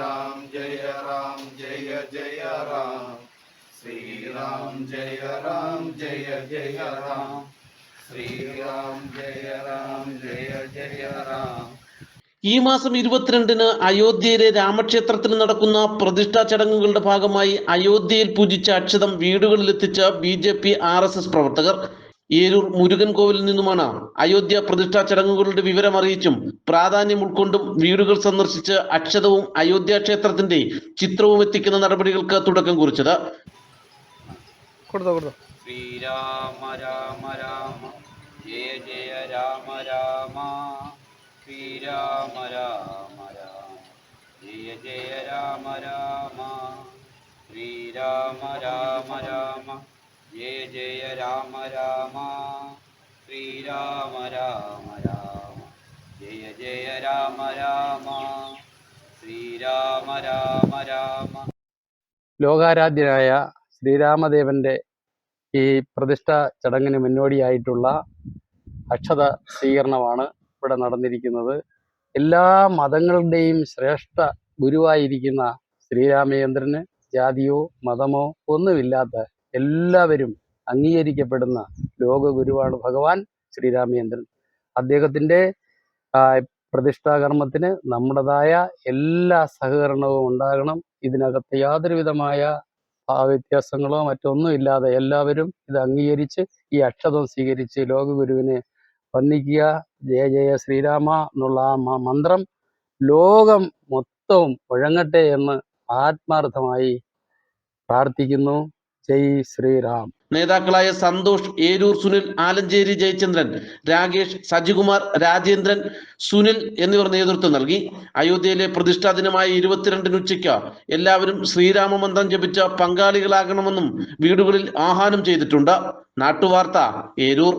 राम जय राम जय जय राम श्री राम जय राम जय जय राम श्री राम जय राम जय जय राम ഈ മാസം ഇരുപത്തിരണ്ടിന് അയോധ്യയിലെ രാമക്ഷേത്രത്തിൽ നടക്കുന്ന പ്രതിഷ്ഠാ ചടങ്ങുകളുടെ ഭാഗമായി അയോധ്യയിൽ പൂജിച്ച അക്ഷതം വീടുകളിലെത്തിച്ച B J P R S S പ്രവർത്തകർ ഏരൂർ മുരുകൻ കോവിലിൽ നിന്നുമാണ് അയോധ്യ പ്രതിഷ്ഠാ ചടങ്ങുകളുടെ വിവരം അറിയിച്ചും പ്രാധാന്യം ഉൾക്കൊണ്ടും വീടുകൾ സന്ദർശിച്ച് അക്ഷതവും അയോധ്യ ക്ഷേത്രത്തിന്റെ ചിത്രവും എത്തിക്കുന്ന നടപടികൾക്ക് തുടക്കം കുറിച്ചത്. ശ്രീരാമ രാമ രാമ ജയ ജയ രാമ രാമ ശ്രീരാമ രാമ രാമ ജയ ജയ രാമ രാമ ശ്രീരാമ രാമ രാമ. ജയ ജയ രാമ രാമ ശ്രീരാമ രാമ രാമ. ജയ ജയ രാമ രാമ ശ്രീരാമ രാമ രാമ. ലോകാരാധ്യനായ ശ്രീരാമദേവന്റെ ഈ പ്രതിഷ്ഠ ചടങ്ങിന് മുന്നോടിയായിട്ടുള്ള അക്ഷത സ്വീകരണമാണ് ഇവിടെ നടന്നിരിക്കുന്നത്. എല്ലാ മതങ്ങളുടെയും ശ്രേഷ്ഠ ഗുരുവായിരിക്കുന്ന ശ്രീരാമചന്ദ്രന് ജാതിയോ മതമോ ഒന്നുമില്ലാത്ത എല്ലാവരും അംഗീകരിക്കപ്പെടുന്ന ലോകഗുരുവാണ് ഭഗവാൻ ശ്രീരാമചന്ദ്രൻ. അദ്ദേഹത്തിന്റെ പ്രതിഷ്ഠാകർമ്മത്തിന് നമ്മുടേതായ എല്ലാ സഹകരണവും ഉണ്ടാകണം. ഇതിനകത്ത് യാതൊരു വിധമായ വ്യത്യാസങ്ങളോ മറ്റൊന്നും ഇല്ലാതെ എല്ലാവരും ഇത് അംഗീകരിച്ച് ഈ അക്ഷതം സ്വീകരിച്ച് ലോകഗുരുവിനെ വന്ദിക്കുക. ജയ ജയ ശ്രീരാമ എന്നുള്ള ആ മന്ത്രം ലോകം മൊത്തവും മുഴങ്ങട്ടെ എന്ന് ആത്മാർത്ഥമായി പ്രാർത്ഥിക്കുന്നു. ജയ് ശ്രീറാം നേതാക്കളായ സന്തോഷ് ഏരൂർ സുനിൽ ആലഞ്ചേരി ജയചന്ദ്രൻ രാകേഷ് സജികുമാർ രാജേന്ദ്രൻ സുനിൽ എന്നിവർ നേതൃത്വം നൽകി. അയോധ്യയിലെ പ്രതിഷ്ഠാ ദിനമായ ഇരുപത്തിരണ്ടിന് ഉച്ചയ്ക്ക് എല്ലാവരും ശ്രീരാമമന്ത്രം ജപിച്ച പങ്കാളികളാകണമെന്നും വീടുകളിൽ ആഹ്വാനം ചെയ്തിട്ടുണ്ട്. നാട്ടുവാർത്ത ഏരൂർ.